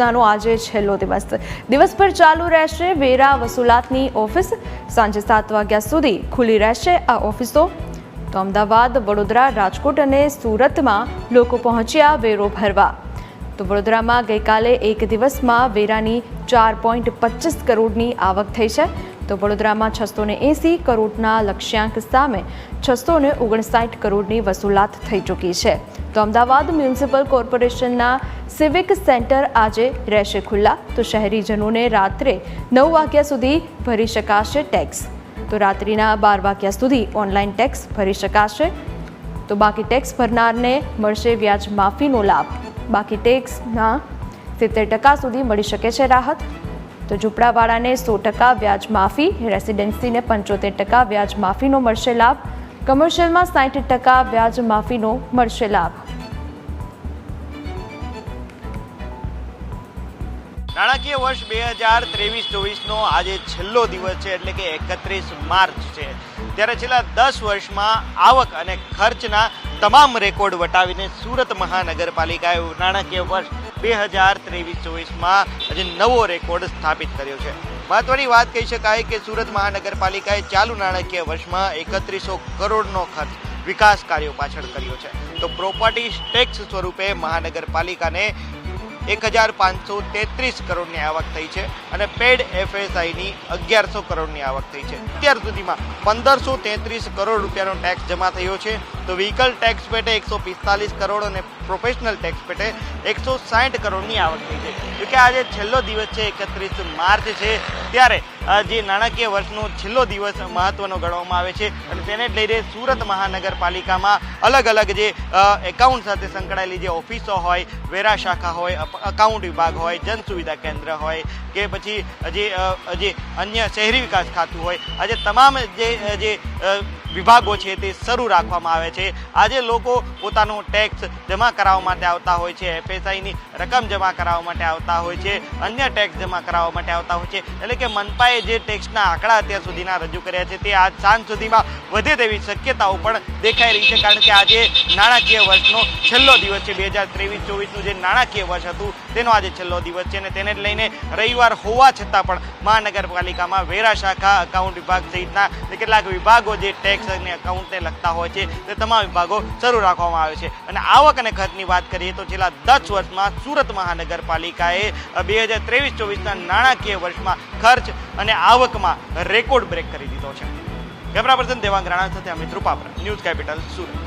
યોજનાનો આજે છેલ્લો દિવસ. દિવસભર ચાલુ રહેશે વેરા વસૂલાતની ઓફિસ. સાંજે સાત વાગ્યા સુધી ખુલ્લી રહેશે આ ઓફિસો. તો અમદાવાદ, વડોદરા, રાજકોટ અને સુરતમાં લોકો પહોંચ્યા વેરો ભરવા. તો વડોદરામાં ગઈકાલે એક દિવસમાં વેરાની ચાર પોઈન્ટ પચીસ કરોડની આવક થઈ છે. તો વડોદરામાં છસો ને એંસી કરોડના લક્ષ્યાંક સામે છસો ને ઓગણસાઠ કરોડની વસૂલાત થઈ ચૂકી છે. તો અમદાવાદ મ્યુનિસિપલ કોર્પોરેશનના સિવિક સેન્ટર આજે રહેશે ખુલ્લા. તો શહેરીજનોને રાત્રે નવ વાગ્યા સુધી ભરી શકાશે ટેક્સ. તો રાત્રિના બાર વાગ્યા સુધી ઓનલાઈન ટેક્સ ભરી શકાશે. તો બાકી ટેક્સ ભરનારને મળશે વ્યાજ માફીનો લાભ. બાકી ટેક્સના સિત્તેર ટકા સુધી મળી શકે છે રાહત. તો ઝૂંપડાવાળાને સો ટકા વ્યાજ માફી, રેસિડેન્સીને પંચોતેર ટકા વ્યાજ માફીનો મળશે લાભ, કમર્શિયલમાં સાઠ ટકા વ્યાજ માફીનો મળશે લાભ. નાણાકીય વર્ષ બે હજાર ત્રેવીસ ચોવીસનો આજે છેલ્લો દિવસ છે, એટલે કે એકત્રીસ માર્ચ છે. ત્યારે છેલ્લા દસ વર્ષમાં આવક અને ખર્ચના તમામ રેકોર્ડ વટાવીને સુરત મહાનગરપાલિકાએ નાણાકીય વર્ષ બે હજાર ત્રેવીસ ચોવીસમાં આજે નવો રેકોર્ડ સ્થાપિત કર્યો છે. મહત્વની વાત કહી શકાય કે સુરત મહાનગરપાલિકાએ ચાલુ નાણાકીય વર્ષમાં એકત્રીસો કરોડનો ખર્ચ વિકાસ કાર્યો પાછળ કર્યો છે. તો પ્રોપર્ટી ટેક્સ સ્વરૂપે મહાનગરપાલિકાને એક હજાર પાંચસો તેત્રીસ કરોડની આવક થઈ છે અને પેડ એફએસઆઈની અગિયારસો કરોડની આવક થઈ છે. અત્યાર સુધીમાં પંદરસો તેત્રીસ કરોડ રૂપિયાનો ટેક્સ જમા થયો છે. તો વ્હીકલ ટેક્સ પેટે એકસો પિસ્તાલીસ કરોડ અને પ્રોફેશનલ ટેક્સ પેટે એકસો સાઠ કરોડની આવક થઈ છે. જોકે આજે છેલ્લો દિવસ છે, એકત્રીસ માર્ચ છે, ત્યારે જે નાણાકીય વર્ષનો છેલ્લો દિવસ મહત્વનો ગણવામાં આવે છે અને તેને જ લઈને સુરત મહાનગરપાલિકામાં અલગ અલગ જે એકાઉન્ટ સાથે સંકળાયેલી જે ઓફિસો હોય, વેરા શાખા હોય અકાઉન્ટ વિભાગ હોય, જન સુવિધા કેન્દ્ર હોય કે પછી જે જે અન્ય શહેરી વિકાસ ખાતું હોય, આજે તમામ જે જે વિભાગો છે તે શરૂ રાખવામાં આવે છે. આજે લોકો પોતાનો ટેક્સ જમા કરાવવા માટે આવતા હોય છે એફએસઆઈની રકમ જમા કરાવવા માટે આવતા હોય છે, અન્ય ટેક્સ જમા કરાવવા માટે આવતા હોય છે. એટલે કે મનપાએ જે ટેક્સના આંકડા અત્યાર સુધીના રજૂ કર્યા છે તે આજ સાંજ સુધીમાં વધે તેવી શક્યતાઓ પણ દેખાઈ રહી છે, કારણ કે આજે નાણાકીય વર્ષનો છેલ્લો દિવસ છે, બે હજાર ત્રેવીસ, ચોવીસનું જે નાણાકીય વર્ષ હતું, તેનો આજે છેલ્લો દિવસ છે અને તેને લઈને રવિવાર હોવા છતાં પણ મહાનગરપાલિકામાં વેરા શાખા અકાઉન્ટ વિભાગ સહિતના કેટલાક વિભાગો જે ટેક્સ અને એકાઉન્ટને લગતા હોય છે તે તમામ વિભાગો શરૂ રાખવામાં આવે છે. અને આવક અને ખર્ચની વાત કરીએ તો છેલ્લા દસ વર્ષમાં સુરત મહાનગરપાલિકાએ બે હજાર ત્રેવીસ ચોવીસના નાણાકીય વર્ષમાં ખર્ચ અને આવકમાં રેકોર્ડ બ્રેક કરી દીધો છે. કેમેરા પર્સન દેવાંગ રાણા સાથે અમિત રૂપાપરા, ન્યૂઝ કેપિટલ સુરત.